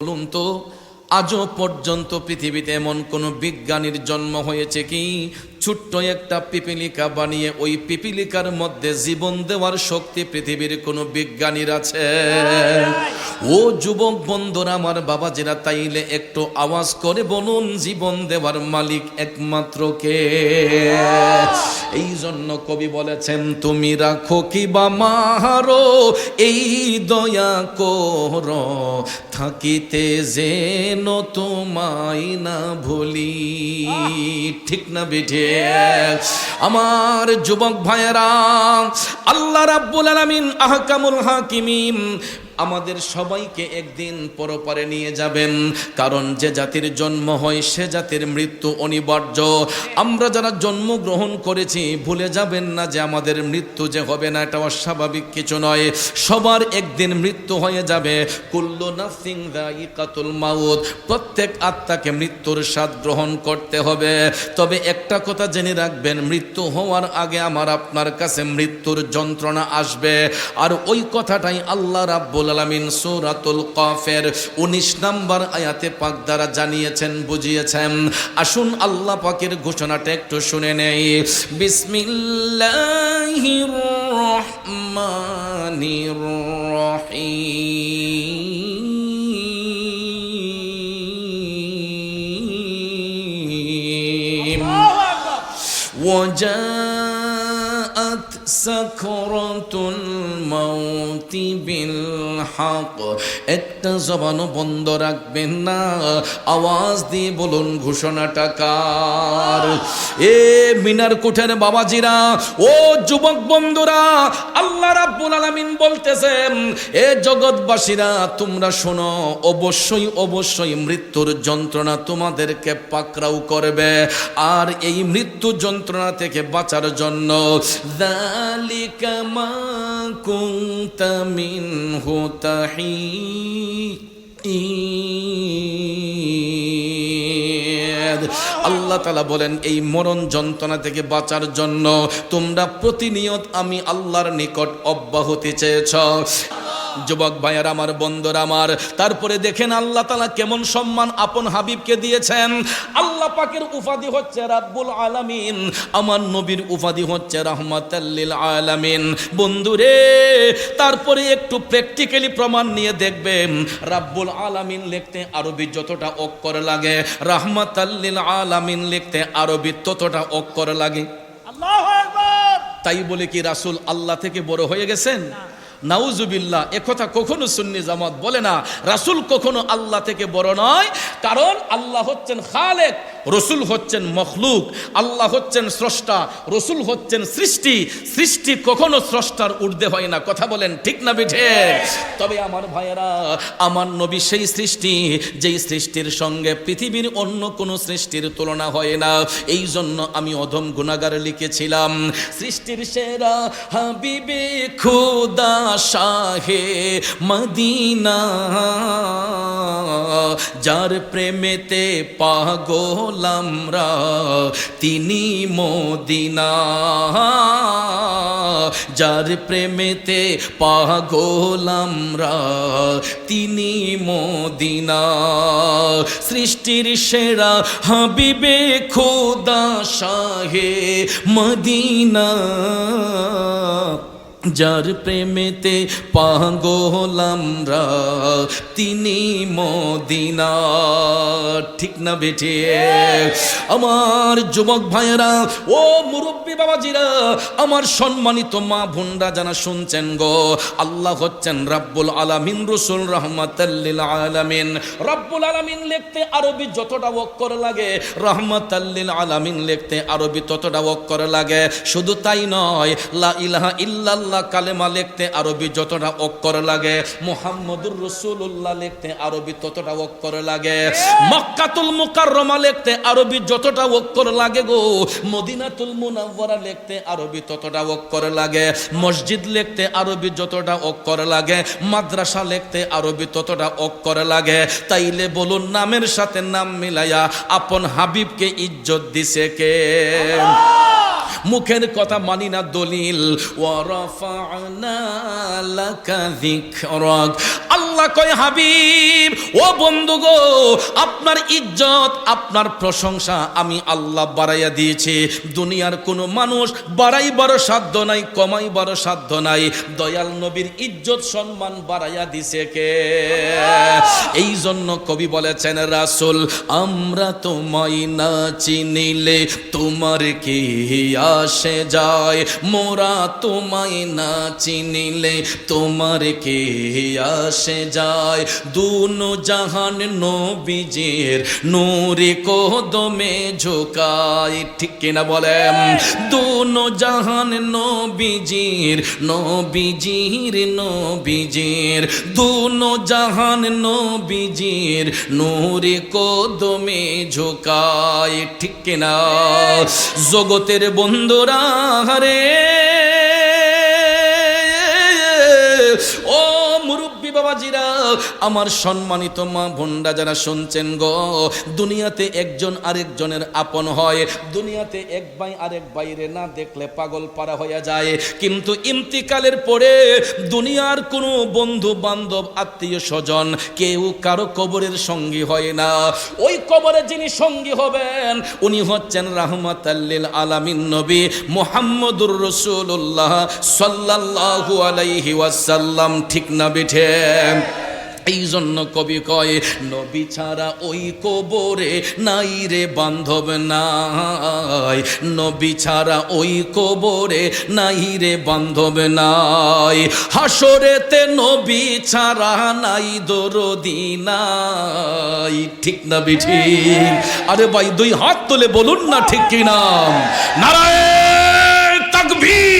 বলুন তো আজও পর্যন্ত পৃথিবীতে এমন কোনো বিজ্ঞানীর জন্ম হয়েছে কি? ছোট্ট একটা পিপিলিকা বানিয়ে ওই পিপিলিকার মধ্যে জীবন দেওয়ার শক্তি পৃথিবীর কোনো বিজ্ঞানীর আছে? ও যুবক বন্ধুরা, আমার বাবাজিরা, তাইলে একটু আওয়াজ করে বলুন, জীবন দেওয়ার মালিক একমাত্র কে? এই জন্য কবি বলেছেন, তুমি রাখো কি বা মাহারো, এই দয়া কর, থাকিতে যেন তোমায় না ভুলি। ঠিক না বেঠে? আমার যুবক ভাইয়েরা, আল্লাহ রাব্বুল আলামিন আহকামুল হাকিমিম আমাদের সবাইকে একদিন পরপারে নিয়ে যাবেন। কারণ যে জাতির জন্ম হয়, সে জাতির মৃত্যু অনিবার্য। আমরা যারা জন্মগ্রহণ করেছি, ভুলে যাবেন না যে আমাদের মৃত্যু যে হবে না, এটা অস্বাভাবিক কিছু নয়। সবার একদিন মৃত্যু হয়ে যাবে। কুল্লু নাফসিং দাইকাতুল মাউত। প্রত্যেক আত্মাকে মৃত্যুর স্বাদ গ্রহণ করতে হবে। তবে একটা কথা জেনে রাখবেন, মৃত্যু হওয়ার আগে আমার আপনার কাছে মৃত্যুর যন্ত্রণা আসবে। আর ওই কথাটাই আল্লাহ রাব্বুল আলামিন সূরাতুল কাফের 19 নম্বর আয়াতে পাক দ্বারা জানিয়েছেন, বুঝিয়েছেন। আসুন আল্লাহ পাকের ঘোষণাটা একটু শুনে নেই। বিসমিল্লাহির রহমানির রহিম। সাকরাতুল মাউতি বিল হক। একটা জবান বন্ধ রাখবেন না। আওয়াজ দিয়ে বলুন ঘোষণাটা কার? এ মিনার কোঠের বাবাজিরা, ও যুবক বন্ধুরা, আল্লাহ রাব্বুল আলামিন বলতেছেন, এ জগৎবাসীরা, তোমরা শোনো, অবশ্যই অবশ্যই মৃত্যুর যন্ত্রণা তোমাদেরকে পাকড়াও করবে। আর এই মৃত্যু যন্ত্রণা থেকে বাঁচার জন্য দা যালিকা ما كنت منه تحيد আল্লাহ তালা বলেন, এই মরণ যন্ত্রণা থেকে বাঁচার জন্য তোমরা প্রতিনিয়ত আমি আল্লাহর নিকট অব্যাহতি চেয়েছ। যুবক ভাইয়ার আমার বন্ধুর আমার। তারপরে দেখেন আল্লাহ তালা কেমন সম্মান আপন হাবিবকে দিয়েছেন। আল্লাহ পাকের উপাধি হচ্ছে রাব্বুল আলামিন আমার নবীর উপাধি হচ্ছে রহমাতাল্লিল আলামিন। বন্ধুরে তারপরে একটু প্র্যাকটিক্যালি প্রমাণ নিয়ে দেখবেন রাব্বুল আলামিন লিখতে আরবি যতটা অক্ষর লাগে রহমাতাল্লিল আলামিন লিখতে আরবি ততটা অক্ষর লাগে। আল্লাহু তাই বলে কি রাসূল আল্লাহ থেকে বড় হয়ে গেছেন? নাউজুবিল্লাহ একথা কখনো সুন্নি জামাত বলে না। রাসুল কখনো আল্লাহ থেকে বড় নয়, কারণ আল্লাহ হচ্ছেন খালেক। রসুল হচ্ছেন মখলুক, আল্লাহ হচ্ছেন স্রষ্টা, রসুল হচ্ছেন সৃষ্টি সৃষ্টি কখনো স্রষ্টার ঊর্ধ্বে হয় না। কথা বলেন ঠিক না বিঠে? তবে আমার ভাইয়েরা, আমার নবী সেই সৃষ্টি, যেই সৃষ্টির সঙ্গে পৃথিবীর অন্য কোনো সৃষ্টির তুলনা হয় না। এই জন্য আমি অধম গুণাগার লিখেছিলাম, সৃষ্টির সেরা হাবিবে খুদা শাহে মদিনা, যার প্রেমেতে পাগল আমরা তিনি মদিনা। যার প্রেমেতে পাগল আমরা তিনি মদিনা। সৃষ্টির সেরা হাবিবে খোদা শাহে মদিনা। যার প্রেমেতে পাগল আমরা তিনি মদিনা। ঠিক না বেঠে? আমার যুবক ভাইয়েরা, ও মুরব্বী বাবাজিরা, আমার সম্মানিত মা বোনরা যারা শুনছেন গো, আল্লাহ হচ্ছেন রাব্বুল আলামিন, রসুল রহমাতাল্লিল আলামিন। রাব্বুল আলামিন লিখতে আরবি যতটা অক্ষর লাগে রহমাতাল্লিল আলামিন লিখতে আরবি ততটা অক্ষর লাগে। শুধু তাই নয়, লা ইলাহা ইল্লাল্লাহ কালেমা লিখতে আরবি যতটা অক্ষর লাগে, মুহাম্মদুর রসুল্লাহ লিখতে আরবি ততটা অক্ষর লাগে, মক্কাতুল মুকাররমা লিখতে আরবি যতটা অক্ষর লাগে গো, মদিনাতুল মুনাওয়ারা লিখতে আরবি ততটা অক্ষর লাগে, মসজিদ লিখতে আরবি যতটা অক্ষর লাগে, মাদ্রাসা লিখতে আরবি ততটা অক্ষর লাগে। তাইলে বলুন নামের সাথে নাম মিলাইয়া, আপন হাবিবকে ইজ্জত দিছে কে? মুখের কথা মানি না দলিল ওয়ারাফা'না লাকা যিকরাক আল্লাহ কয়, হাবিব, ও বন্ধু গো, আপনার ইজ্জত, আপনার প্রশংসা আমি আল্লাহ বাড়াইয়া দিয়েছি। দুনিয়ার কোনো মানুষ বাড়াইবার সাধ্য নাই, কমাইবার সাধ্য নাই। দয়াল নবীর ইজ্জত, সম্মান বাড়াইয়া দিছে কে? এই জন্য কবি বলেছেন, রাসুল, আমরা তোমায় না চিনিলে তোমার কি আসে যায়? মোরা তোমায় না চিনিলে তোমার কে আসে যায়। দুনো জাহান নবীজের নূরে কদমে ঝোকায়। ঠিক কিনা বলেন? দুনো জাহান নবীজির নবীজির নবীজির দুনো জাহান নবীজির নূরে কদমে ঝোকায়। ঠিক কিনা? জগতের বন্ধুরা রে ও বাবাজিরা আমার সম্মানিত মা ভন্ডা যারা শুনছেন গো, দুনিয়াতে একজন আরেকজনের আপন হয়, দুনিয়াতে এক ভাই আরেক বাইরে না দেখলে পাগল পারা হয়ে যায়। কিন্তু ইন্তিকালের পরে দুনিয়ার কোনো বন্ধু, বান্ধব, আত্মীয় স্বজন কেউ কারও কবরের সঙ্গী হয় না। ওই কবরে যিনি সঙ্গী হবেন, উনি হচ্ছেন রাহমাত আলামিন নবী মোহাম্মদুর রসুল্লাহ সাল্লাল্লাহু আলাইহি ওয়াসাল্লাম। ঠিক না বিঠে? এই জন্য কবি কয়, নবী ছাড়া ওই কবরে নাই রে বান্ধব নাই। নবী ছাড়া ওই কবরে নাই রে বান্ধব নাই। হাসরেতে নবী ছাড়া নাই, দরদি ঠিক না বিঠি আরে ভাই, দুই হাত তুলে বলুন না ঠিক কি নাম নারায়ণ তাকবীর।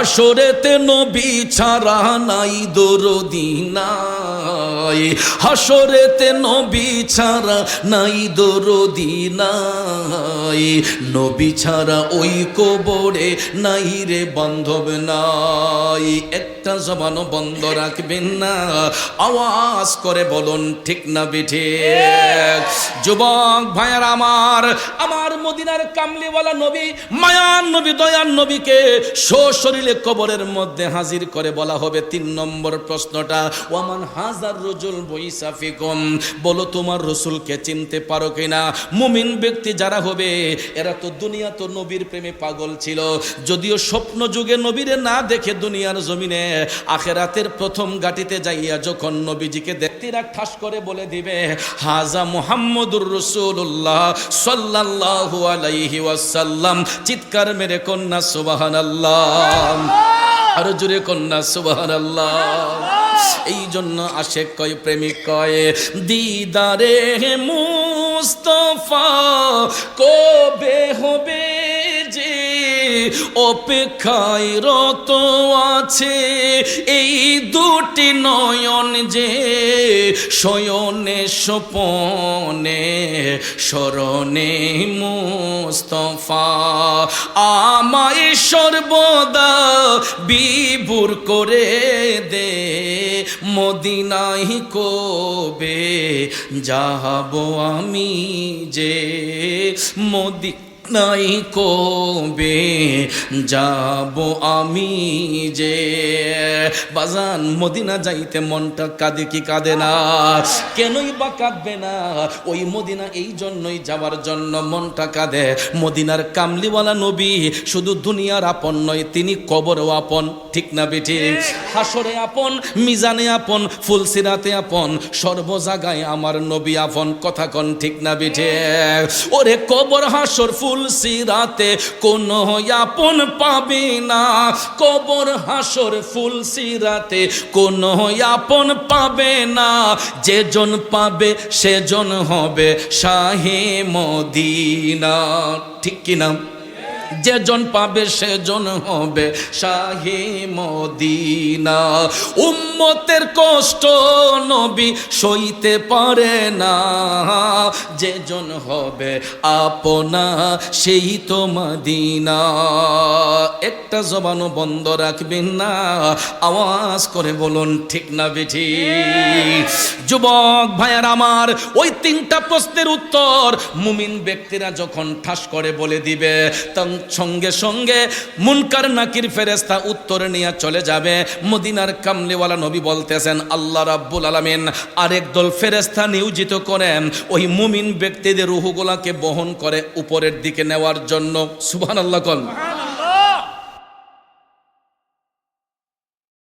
হাসরেতে নবী ছাড়া নাই দরদি নাই। হাসরেতে নবী ছাড়া নাই দরদি নাই। নবী ছাড়া ওই কবরে নাই রে বান্ধব নাই। একটা জবানও বন্ধ রাখবেন না। আওয়াজ করে বলুন, ঠিক না বেঠে? যুবক ভাইয়ার আমার আমার মদিনার কামলিওয়ালা নবী, মায়ান নবী, দয়ান নবীকে সশরীরে কবরের মধ্যে হাজির করে বলা হবে তিন নম্বর প্রশ্নটা, ওয়ামান হাজার রজুল বৈসাফিকম বলো তোমার রসুলকে চিনতে পারো কিনা? মুমিন ব্যক্তি যারা হবে, এরা তো দুনিয়া তো নবীর প্রেমে পাগল ছিল। যদিও স্বপ্ন যুগে নবীরে না দেখে দুনিয়ার জমিনে, আখেরাতের প্রথম গাটিতে যাইয়া যখন নবীজিকে দেখতিরা ঠাস করে বলে দিবে, হাজা মুহাম্মদুর রসুল্লাহ সাল্লাল্লাহু আলাইহি ওয়াসাল্লাম চিৎকার মেরে কন্যা সুবহানাল্লাহ। আরও জোরে কন্যা সুবহানাল্লাহ। এই জন্য আসে কয় প্রেমিক কয়ে দিদারে মুস্তফা কবে হবে অপেক্ষায় রত আছে। এই দুটি নয়ন যে শয়নে সপনে স্মরণে মুস্তফা। আমায় সর্বদা বিভুর করে দে মদিনাই কবে যাব আমি যে। মদি নাই কবে যাব আমি যে? বাজান, মদিনা যাইতে মনটা কাঁদে কি কাঁদে না? কেনই বা কাঁদবে না? ওই মদিনা এই জন্যই যাওয়ার জন্য মনটা কাঁদে। মদিনার কামলিওয়ালা নবী শুধু দুনিয়ার আপন নয়, তিনি কবরও আপন। ঠিক না বেঠি? হাসরে আপন, মিজানে আপন, ফুলসিরাতে আপন সর্ব জায়গায় আমার নবী আপন। কথা কন, ঠিক না বেঠে? ওরে কবর হাসর ফুল সিরাতে কোনো আপন পাবে না। কবর হাসর ফুল সিরাতে কোন আপন পাবে না। যেজন পাবে, সেজন হবে শাহে মদিনা। ঠিক কি নাম যেজন পাবে সেজন হবে শাহি মদিনা। উম্মতের কষ্ট নবী সইতে পারে না। যেজন হবে আপনা, সেই তো মদিনা। একটা জবানও বন্ধ রাখবেন না, আওয়াজ করে বলুন, ঠিক না বেঠি? যুবক ভাইয়ার আমার, ওই তিনটা প্রশ্নের উত্তর মুমিন ব্যক্তিরা যখন ঠাস করে বলে দিবে, তখন সঙ্গে সঙ্গে মুনকার নাকির ফেরেস্তা উত্তর নিয়ে চলে যাবে। মদিনার কামলিওয়ালা নবী বলতেছেন, আল্লাহ রাব্বুল আলমিন আরেক দল ফেরেস্তা নিয়োজিত করেন। ওই মুমিন ব্যক্তিদের রুহুগুলাকে বহন করে উপরের দিকে নেওয়ার জন্য। সুবহানাল্লাহ কন।